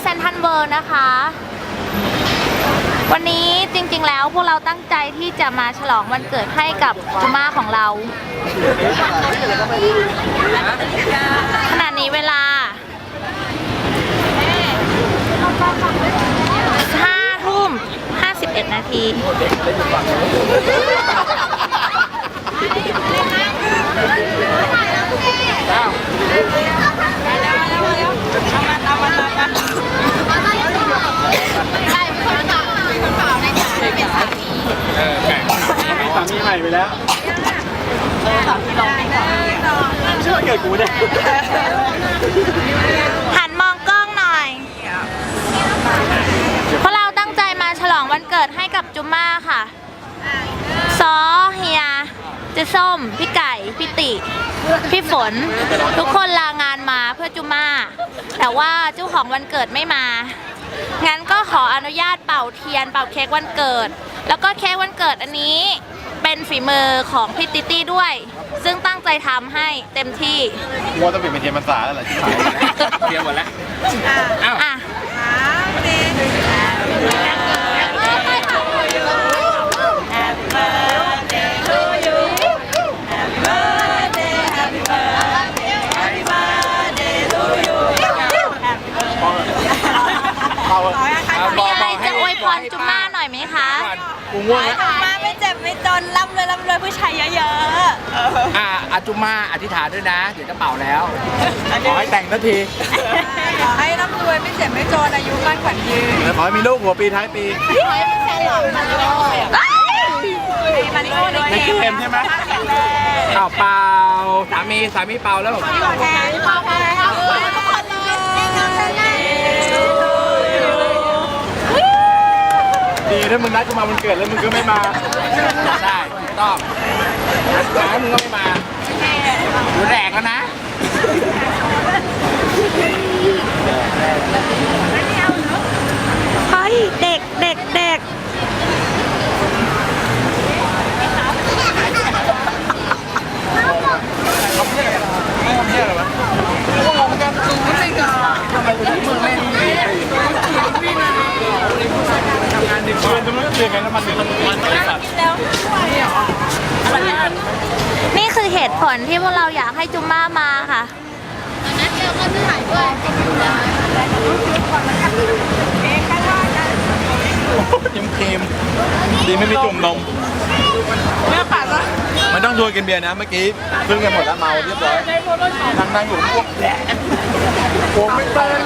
เซนทรัลเวิร์นะคะ วันนี้จริงๆแล้วพวกเราตั้งใจที่จะมาฉลองวันเกิดให้กับจุม่าของเรา ขณะนี้เวลาห้าทุ่มห้าสิบเอ็ดนาที เออแบ่งมีสามีใหม่ไป แล้วช่วยเกิดกูเนี่ยหันมองกล้องหน่อย เพราะเราตั้งใจมาฉลองวันเกิดให้กับจุมม่าค่ะ ซอเฮีย เจะส้ม พี่ไก่ พี่ติ พี่ฝน ทุกคนลางานมาเพื่อจุมม่า แต่ว่าเจ้าของวันเกิดไม่มา งั้นก็ขออนุญาตเป่าเทียน เป่าเค้กวันเกิด แล้วก็เค้กวันเกิดอันนี้ เป็นฝีมือของพี่ติตี้ด้วย ซึ่งตั้งใจทำให้เต็มที่วัวต้องเปลี่ยนเป็นเทียนพรรษาแล้วเหรอชิบหายเทียนหมดแล้วอ้าวอะ เอาอะมีอะไรจะอวยพรจุมม่าหน่อยไหมคะ กูง่วงแล้ว มาไม่เจ็บไม่ วยผู้ชายเยอะๆเอออ่าอาจุมาอธิษฐานด้วยนะ เดี๋ยวจะเป่าแล้ว ขอให้แต่งนาทีขอให้ร่ำรวยไม่เจ็บไม่จนอายุมั่นขวัญยืนแล้วขอให้มีลูกหัวปีท้ายปีขอให้เป็นแฟนหล่อมาริโอมาริโอในในเกมใช่ไหมแข็งแรงเป่าเป่าสามีสามีเป่าแล้วพี่ขอแทนขอแทน ถ้ามึงนัดกูมาวันเกิดแล้วมึงก็ไม่มา ใช่ถูกต้องร้านมึงก็ไม่มาหูแดกแล้วนะ เฮ้ยเด็กเด็กเด็ก ทำงานดึก เกินตรงนั้นเดือนกันแล้วมันเดือนละมันบริษัทนี่คือเหตุผลที่พวกเราอยากให้จุมม่ามาค่ะยิ้มเค็มดีไม่มีจุ่มนมแม่ปัดวะไม่ต้องชวนกินเบียร์นะเมื่อกี้ขึ้นกันหมดแล้วเมาเรียบร้อยนั่งนั่งอยู่พวกแหละผมไม่เปิดเลย